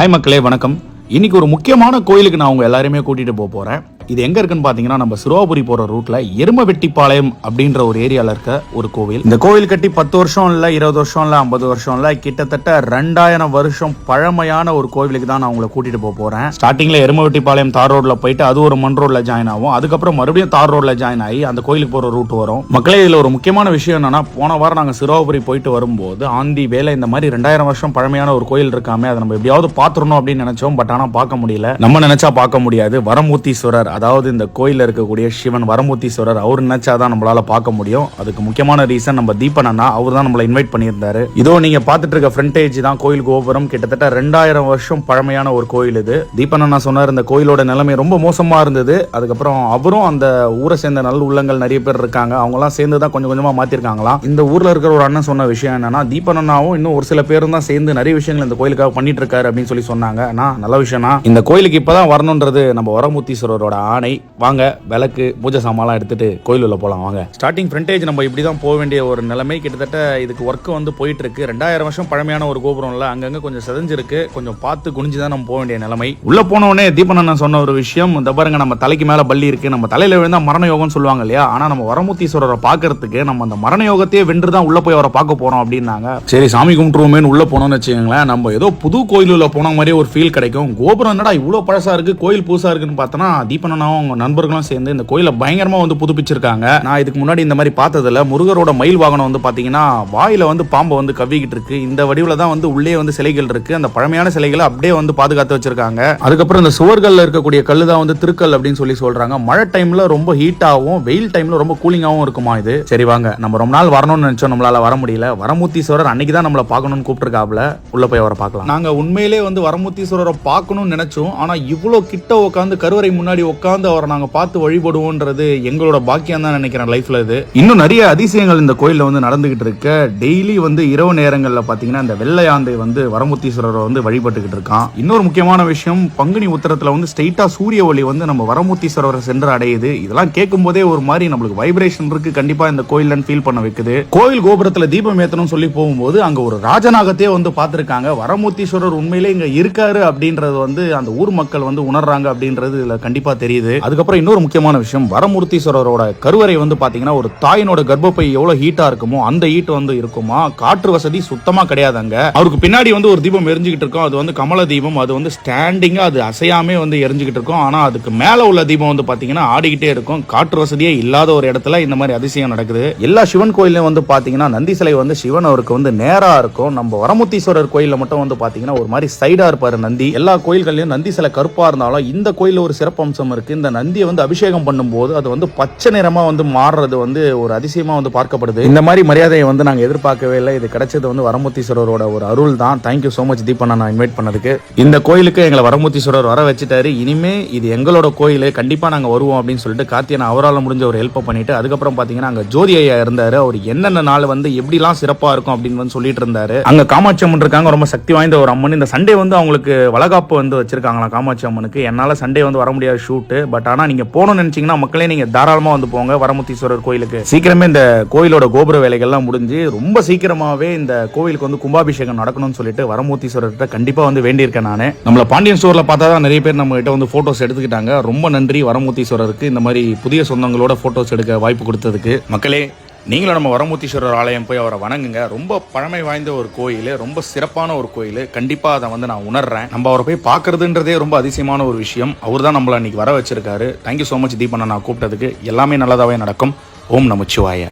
Hi மக்களே வணக்கம். இன்னைக்கு ஒரு முக்கியமான கோயிலுக்கு நான் உங்க எல்லாரையுமே கூட்டிட்டு போக போறேன். இது எங்க இருக்குன்னு பாத்தீங்கன்னா நம்ம சிறுவாபுரி போற ரூட்ல எருமவெட்டிப்பாளையம் அப்படின்ற ஒரு ஏரியால இருக்க ஒரு கோவில். இந்த கோவில் கட்டி பத்து வருஷம் இல்ல இருபது வருஷம் இல்ல ஐம்பது வருஷம் இல்ல கிட்டத்தட்ட ரெண்டாயிரம் வருஷம் பழமையான ஒரு கோவிலுக்கு தான் நான் உங்களை கூட்டிட்டு போக போறேன். ஸ்டார்டிங்ல எருமவெட்டிப்பாளையம் தார் ரோட்ல போயிட்டு அது ஒரு மண் ரோட்ல ஜாயின் ஆகும். அதுக்கப்புறம் மறுபடியும் தார் ரோட்ல ஜாயின் ஆகி அந்த கோயிலுக்கு போற ரூட் வரும். மக்களே இதுல ஒரு முக்கியமான விஷயம் என்னன்னா போன வாரம் நாங்க சிறுவாபுரி போயிட்டு வரும்போது ஆந்தி வேலை இந்த மாதிரி ரெண்டாயிரம் வருஷம் பழமையான ஒரு கோயில் இருக்காமே அதை நம்ம எப்படியாவது பாத்துறணும் அப்படின்னு நினைச்சோம். பட் ஆனா பார்க்க முடியல. நம்ம நினைச்சா பார்க்க முடியாது. வரமூர்த்தீஸ்வரர் அதாவது இந்த கோயிலில் இருக்கக்கூடிய சிவன் வரமூர்த்தீஸ்வரர் அவர் நினைச்சாதான் நம்மளால பார்க்க முடியும். அதுக்கு முக்கியமான ரீசன் நம்ம தீபன் அண்ணா அவர் தான் நம்மளை இன்வைட் பண்ணியிருந்தாரு. இதோ நீங்க பார்த்துட்டு இருக்க ஃப்ரண்டேஜ் தான் கோயில் கோபுரம். கிட்டத்தட்ட ரெண்டாயிரம் வருஷம் பழமையான ஒரு கோயில் இது. தீபன் அண்ணா சொன்னார் இந்த கோயிலோட நிலைமை ரொம்ப மோசமா இருந்தது. அதுக்கப்புறம் அவரும் அந்த ஊரை சேர்ந்த நல்ல உள்ளங்கள் நிறைய பேர் இருக்காங்க. அவங்கலாம் சேர்ந்து தான் கொஞ்சம் கொஞ்சமா மாத்திருக்காங்களாம். இந்த ஊர்ல இருக்கிற ஒரு அண்ணன் சொன்ன விஷயம் என்னன்னா தீபன் அண்ணாவும் இன்னும் ஒரு சில பேரும் தான் சேர்ந்து நிறைய விஷயங்கள் இந்த கோயிலுக்காக பண்ணிட்டு இருக்காரு அப்படின்னு சொல்லி சொன்னாங்க. ஆனா நல்ல விஷயம்னா இந்த கோயிலுக்கு இப்பதான் வரணுன்றது நம்ம வரமுத்தீஸ்வரரோட ஆணை. வாங்க விளக்கு பூஜை சாமான்லாம் எடுத்துட்டு கோயில் உள்ள போலாம் வாங்க. ஸ்டார்டிங் ஃப்ரண்டேஜ் நம்ம இப்படி தான் போக வேண்டிய ஒரு நிலைமை. கிட்டத்தட்ட இதுக்கு ஒர்க் வந்து போயிட்டு இருக்கு ரெண்டாயிரம் வருஷம் பழமையான ஒரு கோபுரம்ல அங்கங்க கொஞ்சம் செதஞ்சிருக்கு. கொஞ்சம் பார்த்து குனிஞ்சு தான் நம்ம போக வேண்டிய நிலைமை. உள்ள போன உடனே தீபன் அண்ணன் சொன்ன ஒரு விஷயம். இந்த பாருங்க நம்ம தலைக்கு மேல பள்ளி இருக்கு. நம்ம தலையில விழுந்தா மரண யோகம்னு சொல்லுவாங்க இல்லையா? ஆனா நம்ம வரமுத்தீஸ்வரரை பார்க்கறதுக்கு நம்ம அந்த மரண யோகத்தையே வென்று தான் உள்ள போய் அவரை பார்க்க போறோம் அப்படின்னாங்க. சரி சாமி கும்பிட்டுருவோமேனு உள்ள போனோம்னு வச்சுக்கோங்களேன். நம்ம ஏதோ புது கோயில் உள்ள போன மாதிரியே ஒரு ஃபீல் கிடைக்கும். கோபுரம் என்னடா இவ்வளவு பழசா இருக்கு? கோயில் புதுசா இருக்குன்னு பார்த்தோன்னா தீபன் அண்ணாவும் அவங்க நண்பர்களும் சேர்ந்து இந்த கோயிலை பயங்கரமா வந்து புதுப்பிச்சிருக்காங்க. நான் இதுக்கு முன்னாடி இந்த மாதிரி பார்த்ததில்ல. முருகரோட மயில் வாகனம் வந்து பாத்தீங்கன்னா வாயில வந்து பாம்பை வந்து கவ்விக்கிட்டு இருக்கு. இந்த வடிவில் தான் வந்து உள்ளே வந்து சிலைகள் இருக்கு. அந்த பழமையான சிலைகளை அப்படியே வந்து பாதுகாத்து வச்சிருக்காங்க. அதுக்கப்புறம் இந்த சுவர்கள்ல இருக்கக்கூடிய கல்லு தான் வந்து திருக்கல் அப்படின்னு சொல்லி சொல்றாங்க. மழை டைம்ல ரொம்ப ஹீட் ஆகும் வெயில் டைம்ல ரொம்ப கூலிங்காகவும் இருக்குமா இது? சரி வாங்க நம்ம ரொம்ப நாள் வரணும்னு நினைச்சோம். நம்மளால வர முடியல. வரமுத்தீஸ்வரர் அன்னைக்கு தான் நம்மளை பார்க்கணும்னு கூப்பிட்டுருக்காப்ல உள்ள போய் அவரை பார்க்கலாம். நாங்க உண்மையிலே வந்து வரமுத்தீஸ்வரரை பார்க்கணும்னு நினைச்சோம். ஆனா இவ்வளோ கிட்ட உட்காந்து கருவறை முன்னாடி உட்காந்து உட்காந்து அவரை நாங்கள் பார்த்து வழிபடுவோன்றது எங்களோட பாக்கியம் தான் நினைக்கிறேன் லைஃப்ல இது. இன்னும் நிறைய அதிசயங்கள் இந்த கோயிலில் வந்து நடந்துகிட்டு இருக்க. டெய்லி வந்து இரவு நேரங்களில் பார்த்தீங்கன்னா இந்த வெள்ளையாந்தை வந்து வரமுத்தீஸ்வரரை வந்து வழிபட்டுக்கிட்டு இருக்கான். இன்னொரு முக்கியமான விஷயம் பங்குனி உத்தரத்தில் வந்து ஸ்ட்ரெயிட்டா சூரிய ஒளி வந்து நம்ம வரமுத்தீஸ்வரரை சென்று அடையுது. இதெல்லாம் கேட்கும் போதே ஒரு மாதிரி நம்மளுக்கு வைப்ரேஷன் இருக்கு. கண்டிப்பா இந்த கோயில்ல ஃபீல் பண்ண வைக்குது. கோயில் கோபுரத்துல தீபம் ஏத்தணும் சொல்லி போகும்போது அங்க ஒரு ராஜநாகத்தையே வந்து பார்த்திருக்காங்க. வரமுத்தீஸ்வரர் உண்மையிலே இங்க இருக்காரு அப்படின்றது வந்து அந்த ஊர் மக்கள் வந்து உணர்றாங்க அப்படின்றது இதுல கண்டிப்பா தெரியுது. அதுக்கப்புறம் இன்னொரு முக்கியமான விஷயம் வரமூர்த்தீஸ்வரரோட கருவறை வந்து பாத்தீங்கன்னா ஒரு தாயினோட கர்ப்பப்பை எவ்வளவு ஹீட்டா இருக்குமோ அந்த ஹீட் வந்து இருக்குமா? காற்று வசதி சுத்தமா கிடையாது அங்க. அவருக்கு பின்னாடி வந்து ஒரு தீபம் எரிஞ்சுக்கிட்டு இருக்கும். அது வந்து கமல தீபம். அது வந்து ஸ்டாண்டிங்கா அது அசையாமே வந்து எரிஞ்சுக்கிட்டு இருக்கும். ஆனா அதுக்கு மேல உள்ள தீபம் வந்து பாத்தீங்கன்னா ஆடிக்கிட்டே இருக்கும். காற்று வசதியே இல்லாத ஒரு இடத்துல இந்த மாதிரி அதிசயம் நடக்குது. எல்லா சிவன் கோயிலையும் வந்து பாத்தீங்கன்னா நந்தி சிலை வந்து சிவன் அவருக்கு வந்து நேரா இருக்கும். நம்ம வரமுத்தீஸ்வரர் கோயில்ல மட்டும் வந்து பாத்தீங்கன்னா ஒரு மாதிரி சைடா இருப்பாரு நந்தி. எல்லா கோயில்கள்லயும் நந்தி சிலை கருப்பா இருந்தாலும் இந்த கோயில்ல ஒரு சிறப்பம்சம் இருக்கு. இந்த நந்தியை வந்து அபிஷேகம் பண்ணும்போது அது வந்து பச்சை நிறமாக வந்து மாறுறது வந்து ஒரு அதிசயமாக வந்து பார்க்கப்படுது. இந்த மாதிரி மரியாதையை வந்து நாங்கள் எதிர்பார்க்கவே இல்லை. இது கிடைச்சது வந்து வரமுத்தீஸ்வரரோட ஒரு அருள் தான். தேங்க்யூ ஸோ மச் தீபண்ணா நான் இன்வைட் பண்ணதுக்கு. இந்த கோயிலுக்கு எங்களை வரமுத்தீஸ்வரர் வர வச்சுட்டாரு. இனிமே இது எங்களோட கோயில். கண்டிப்பாக நாங்கள் வருவோம் அப்படின்னு சொல்லிட்டு கார்த்தியன் அவரால் முடிஞ்ச ஒரு ஹெல்ப் பண்ணிட்டு அதுக்கப்புறம் பார்த்தீங்கன்னா அங்கே ஜோதி ஐயா இருந்தார். அவர் என்னென்ன நாள் வந்து எப்படிலாம் சிறப்பாக இருக்கும் அப்படின்னு வந்து சொல்லிட்டு இருந்தாரு. அங்கே காமாட்சி அம்மன் இருக்காங்க. ரொம்ப சக்தி வாய்ந்த ஒரு அம்மன். இந்த சண்டே வந்து அவங்களுக்கு வளகாப்பு வந்து வச்சிருக்காங்களாம் காமாட்சி அம்மனுக்கு. என்னால் சண்டே வந்து வர முடியாத. ஷூட் பட் ஆனா நீங்க போகணும்னு நினைச்சீங்கன்னா மக்களே நீங்க தாராளமா வந்து போங்க வரமுத்தீஸ்வரர் கோயிலுக்கு. சீக்கிரமே இந்த கோயிலோட கோபுர வேலைகள்லாம் முடிஞ்சு ரொம்ப சீக்கிரமாவே இந்த கோயிலுக்கு வந்து கும்பாபிஷேகம் நடக்கணும்னு சொல்லிட்டு வரமூர்த்தீஸ்வரர்கிட்ட கண்டிப்பா வந்து வேண்டியிருக்கேன் நானு. நம்மள பாண்டியன் ஸ்டோர்ல பார்த்தா தான் நிறைய பேர் நம்ம கிட்ட வந்து போட்டோஸ் எடுத்துக்கிட்டாங்க. ரொம்ப நன்றி வரமுத்தீஸ்வரருக்கு. இந்த மாதிரி புதிய சொந்தங்களோட போட்டோஸ் எடுக்க வாய்ப்பு கொடுத்ததுக்கு. மக்களே நீங்களும் நம்ம வரமுத்தீஸ்வரர் ஆலயம் போய் அவரை வணங்குங்க. ரொம்ப பழமை வாய்ந்த ஒரு கோயில் ரொம்ப சிறப்பான ஒரு கோயில். கண்டிப்பாக அதை வந்து நான் உணர்றேன். நம்ம அவரை போய் பார்க்கறதுன்றதே ரொம்ப அதிசயமான ஒரு விஷயம். அவர் தான் நம்மள இன்னைக்கு வர வச்சிருக்காரு. தேங்க்யூ ஸோ மச் தீபண்ணா நான் கூப்பிட்டதுக்கு. எல்லாமே நல்லதாகவே நடக்கும். ஓம் நமச்சிவாய.